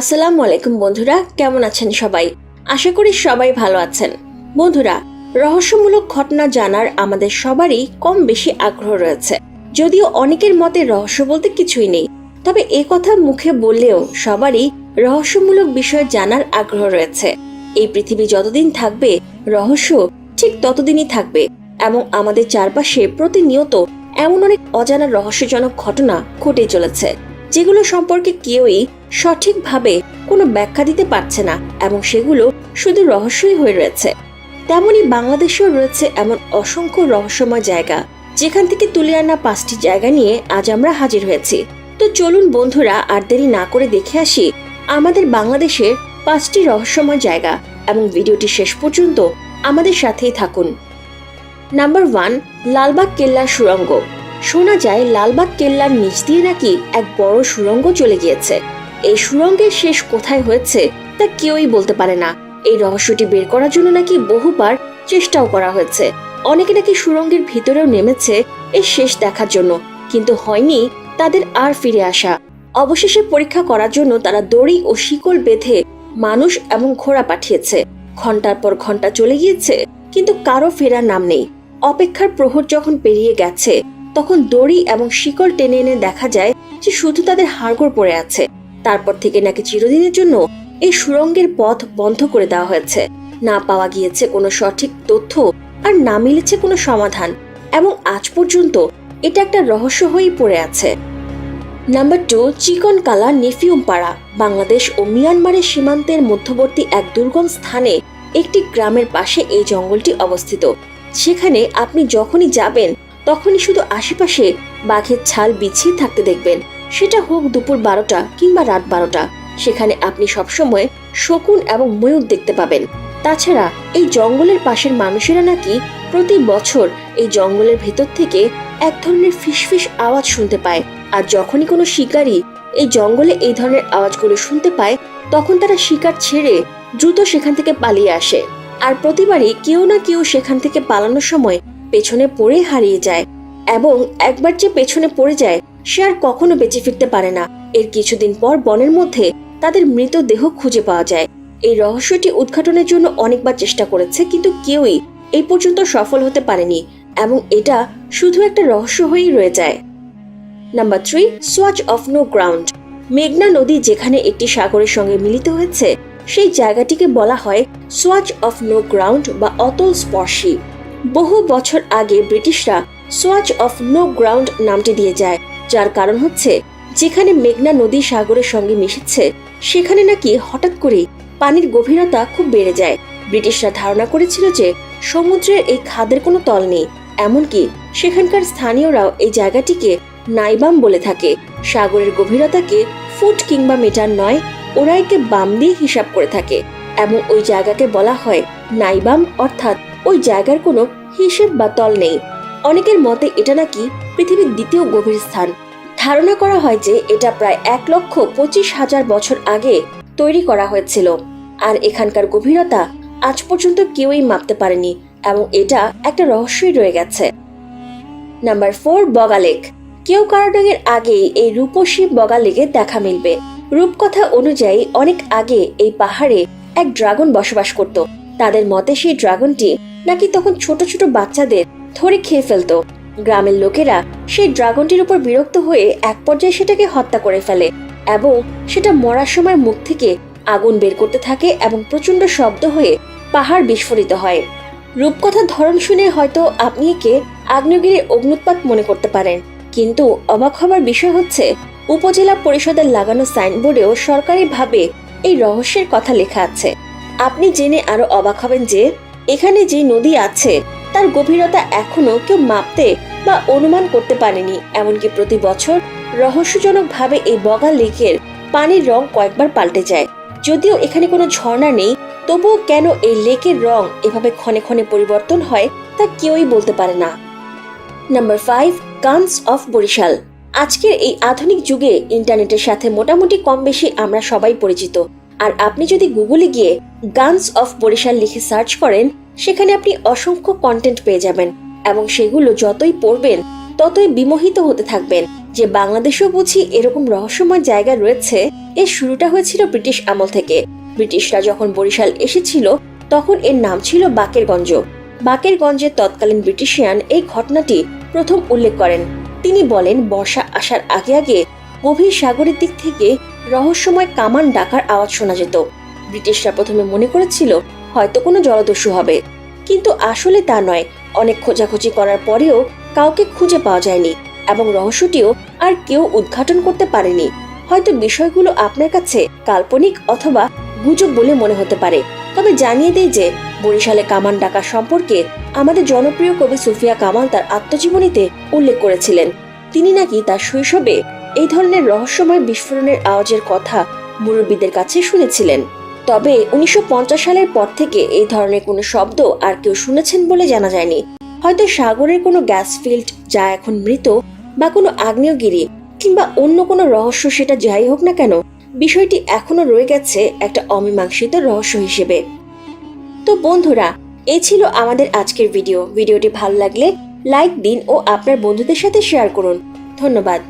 আসসালামু আলাইকুম বন্ধুরা, কেমন আছেন সবাই? আশা করি সবাই ভালো আছেন। বন্ধুরা, রহস্যমূলক ঘটনা জানার আমাদের সবারই কম বেশি আগ্রহ রয়েছে। যদিও অনেকের মতে রহস্য বলতে কিছুই নেই, তবে এ কথা মুখে বললেও সবারই রহস্যমূলক বিষয় জানার আগ্রহ রয়েছে। এই পৃথিবী যতদিন থাকবে, রহস্য ঠিক ততদিনই থাকবে এবং আমাদের চারপাশে প্রতিনিয়ত এমন অনেক অজানা রহস্যজনক ঘটনা ঘটে চলেছে, যেগুলো সম্পর্কে কেউই সঠিকভাবে কোনো ব্যাখ্যা দিতে পারছে না এবং সেগুলো শুধু রহস্যই হয়ে রয়েছে। তেমনি বাংলাদেশেও রয়েছে এমন অসংখ্য রহস্যময় জায়গা, যেখান থেকে তুলে আনা পাঁচটি জায়গা নিয়ে আজ আমরা হাজির হয়েছি। তো চলুন বন্ধুরা, আর দেরি না করে দেখে আসি আমাদের বাংলাদেশের পাঁচটি রহস্যময় জায়গা এবং ভিডিওটি শেষ পর্যন্ত আমাদের সাথেই থাকুন। নাম্বার ওয়ান, লালবাগ কেল্লার সুড়ঙ্গ। শোনা যায়, লালবাগ কেল্লার নিচ দিয়ে নাকি এক বড় সুড়ঙ্গ চলে গিয়েছে। এই সুড়ঙ্গের শেষ কোথায় হয়েছে তা কেউই বলতে পারে না। এই রহস্যটি বের করার জন্য নাকি বহুবার চেষ্টাও করা হয়েছে। অনেকে নাকি সুড়ঙ্গের ভিতরেও নেমেছে এই শেষ দেখার জন্য, কিন্তু হয়নি তাদের আর ফিরে আসা। অবশেষে পরীক্ষা করার জন্য তারা দড়ি ও শিকল বেঁধে মানুষ এবং ঘোড়া পাঠিয়েছে। ঘণ্টার পর ঘণ্টা চলে গিয়েছে, কিন্তু কারও ফেরার নাম নেই। অপেক্ষার প্রহর যখন পেরিয়ে গেছে, তখন দড়ি এবং শিকল টেনে এনে দেখা যায় যে শুধু তাদের হাড়গোড় পড়ে আছে। তারপর থেকে নাকি চিরদিনের জন্য এই সুরঙ্গের পথ বন্ধ করে দেওয়া হয়েছে। না পাওয়া গিয়েছে কোনো সঠিক তথ্য আর না মিলেছে কোনো সমাধান এবং আজ পর্যন্ত এটা একটা রহস্য হয়েই পড়ে আছে। নাম্বার টু চিকন কালা নেফিউম পাড়া বাংলাদেশ ও মিয়ানমারের সীমান্তের মধ্যবর্তী এক দুর্গম স্থানে একটি গ্রামের পাশে এই জঙ্গলটি অবস্থিত। সেখানে আপনি যখনই যাবেন তখনই শুধু আশেপাশে বাঘের ছাল বিছিয়ে থাকতে দেখবেন। সেটা হোক দুপুর বারোটা কিংবা রাত বারোটা। সেখানে আপনি সবসময় শকুন এবং ময়ূর দেখতে পাবেন। তাছাড়া এই জঙ্গলের পাশের মানুষেরা নাকি প্রতি বছর এই জঙ্গলের ভেতর থেকে এক ধরনের ফিসফিস আওয়াজ শুনতে পায়। আর যখনই কোনো শিকারী এই জঙ্গলে এই ধরনের আওয়াজগুলো শুনতে পায়, তখন তারা শিকার ছেড়ে দ্রুত সেখান থেকে পালিয়ে আসে। আর প্রতিবারই কেউ না কেউ সেখান থেকে পালানোর সময় পেছনে পড়ে হারিয়ে যায় এবং একবার যে পেছনে পড়ে যায়, সে আর কখনো বেঁচে ফিরতে পারে না। এর কিছুদিন পর বনের মধ্যে তাদের মৃতদেহ খুঁজে পাওয়া যায়। এই রহস্যটি উদ্ঘাটনের জন্য অনেকবার চেষ্টা করেছে, কিন্তু কেউই এই পর্যন্ত সফল হতে পারেনি এবং এটা শুধু একটা রহস্য হয়েই রয়ে যায়। Number three, swatch of no ground. মেঘনা নদী যেখানে একটি সাগরের সঙ্গে মিলিত হয়েছে, সেই জায়গাটিকে বলা হয় সোয়াচ অফ নো গ্রাউন্ড বা অতল স্পর্শী। বহু বছর আগে ব্রিটিশরা সোয়াচ অফ নো গ্রাউন্ড নামটি দিয়ে যায়, যার কারণ হচ্ছে যেখানে মেঘনা নদী সাগরের সঙ্গে মিশেছে, সেখানে নাকি হঠাৎ করে পানির গভীরতা খুব বেড়ে যায়। ব্রিটিশরা ধারণা করেছিল যে সমুদ্রের এই খাদের কোনো তল নেই, এমনকি সেখানকার স্থানীয়রাও এই জায়গাটিকে নাইবাম বলে থাকে। সাগরের গভীরতাকে ফুট কিংবা মিটার নয়, ওরা একে বাম দিয়ে হিসাব করে থাকে। এবং ওই জায়গাকে বলা হয় নাইবাম, অর্থাৎ ওই জায়গার কোনো হিসেব বা তল নেই। অনেকের মতে এটা নাকি পৃথিবীর দ্বিতীয় গভীর স্থান। ধারণা করা হয় যে এটা প্রায় এক লক্ষ পঁচিশ হাজার বছর আগে তৈরি করা হয়েছিল। আর এখানকার গভীরতা আজ পর্যন্ত কেউই মাপতে পারেনি এবং এটা একটা রহস্যই রয়ে গেছে। নাম্বার ফোর বগালেক কেউ কারণের আগেই এই রূপসী বগালেকে দেখা মিলবে। রূপকথা অনুযায়ী অনেক আগে এই পাহাড়ে এক ড্রাগন বসবাস করত। তাদের মতে সেই ড্রাগনটি নাকি তখন ছোট ছোট বাচ্চাদের ধরে খেয়ে ফেলতো। গ্রামের লোকেরা সেই ড্রাগনটির উপর বিরক্ত হয়ে এক পর্যায়ে সেটাকে হত্যা করে ফেলে এবং সেটা মরার সময় মুখ থেকে আগুন বের করতে থাকে এবং প্রচণ্ড শব্দ হয়ে পাহাড় বিস্ফোরিত হয়। রূপকথার ধরন শুনে হয়তো আপনি একে আগ্নেয়গিরির অগ্নুৎপাত মনে করতে পারেন। কিন্তু অবাক হবার বিষয় হচ্ছে, উপজেলা পরিষদের লাগানো সাইনবোর্ডেও সরকারিভাবে এই রহস্যের কথা লেখা আছে। আপনি জেনে আরও অবাক হবেন যে, এখানে যে নদী আছে, তার গভীরতা এখনও কেউ মাপতে বা অনুমান করতে পারেনি। এমনকি প্রতি বছর রহস্যজনকভাবে এই বগা লেকের পানির রং কয়েকবার পাল্টে যায়। যদিও এখানে কোনো ঝর্ণা নেই, তবুও কেন এই লেকের রং এভাবে ক্ষণে ক্ষণে পরিবর্তন হয় তা কেউই বলতে পারে না। Number five guns of Barisal. আজকের এই আধুনিক যুগে ইন্টারনেটের সাথে মোটামুটি কম বেশি আমরা সবাই পরিচিত। আর আপনি যদি গুগলে গিয়ে গানস অফ বরিশাল লিখে সার্চ করেন, সেখানে আপনি অসংখ্য কন্টেন্ট পেয়ে যাবেন এবং সেগুলো যতই পড়বেন, ততই বিমোহিত হতে থাকবেন। যে বাংলাদেশেও বুঝি এরকম রহস্যময় জায়গা রয়েছে এর শুরুটা হয়েছিল ব্রিটিশ আমল থেকে। ব্রিটিশরা যখন বরিশাল এসেছিল, তখন এর নাম ছিল বাকেরগঞ্জ। বাকেরগঞ্জের তৎকালীন ব্রিটিশিয়ান এই ঘটনাটি প্রথম উল্লেখ করেন। তিনি বলেন, বর্ষা আসার আগে আগে গভীর সাগরের দিক থেকে রহস্যময় কামান ডাকার আওয়াজ শোনা যেত। ব্রিটিশরা প্রথমে মনে করেছিল, হয়তো কোনো জলদস্যু হবে। কিন্তু আসলে তা নয়। অনেক খোঁজাখুঁজি করার পরেও কাউকে খুঁজে পাওয়া যায়নি এবং রহস্যটিও আর কেউ উদ্ঘাটন করতে পারেনি। হয়তো বিষয়গুলো আপনার কাছে কাল্পনিক অথবা গুজব বলে মনে হতে পারে। তবে জানিয়ে দেয় যে বরিশালে কামান ডাকা সম্পর্কে আমাদের জনপ্রিয় কবি সুফিয়া কামাল তার আত্মজীবনীতে উল্লেখ করেছিলেন। তিনি নাকি তার শৈশবে এই ধরনের রহস্যময় বিস্ফোরণের আওয়াজের কথা মুরব্বীদের কাছে শুনেছিলেন। তবে উনিশশো পঞ্চাশ সালের পর থেকে এই ধরনের কোনো শব্দ আর কেউ শুনেছেন বলে জানা যায়নি। হয়তো সাগরের কোনো গ্যাস ফিল্ড যা এখন মৃত বা কোনো আগ্নেয়গিরি কিংবা অন্য কোনো রহস্য সেটা যাই হোক না কেন, বিষয়টি এখনও রয়ে গেছে একটা অমীমাংসিত রহস্য হিসেবে। তো বন্ধুরা এই ছিল আমাদের আজকের ভিডিও ভিডিওটি ভালো লাগলে লাইক দিন ও আপনার বন্ধুদের সাথে শেয়ার করুন। ধন্যবাদ।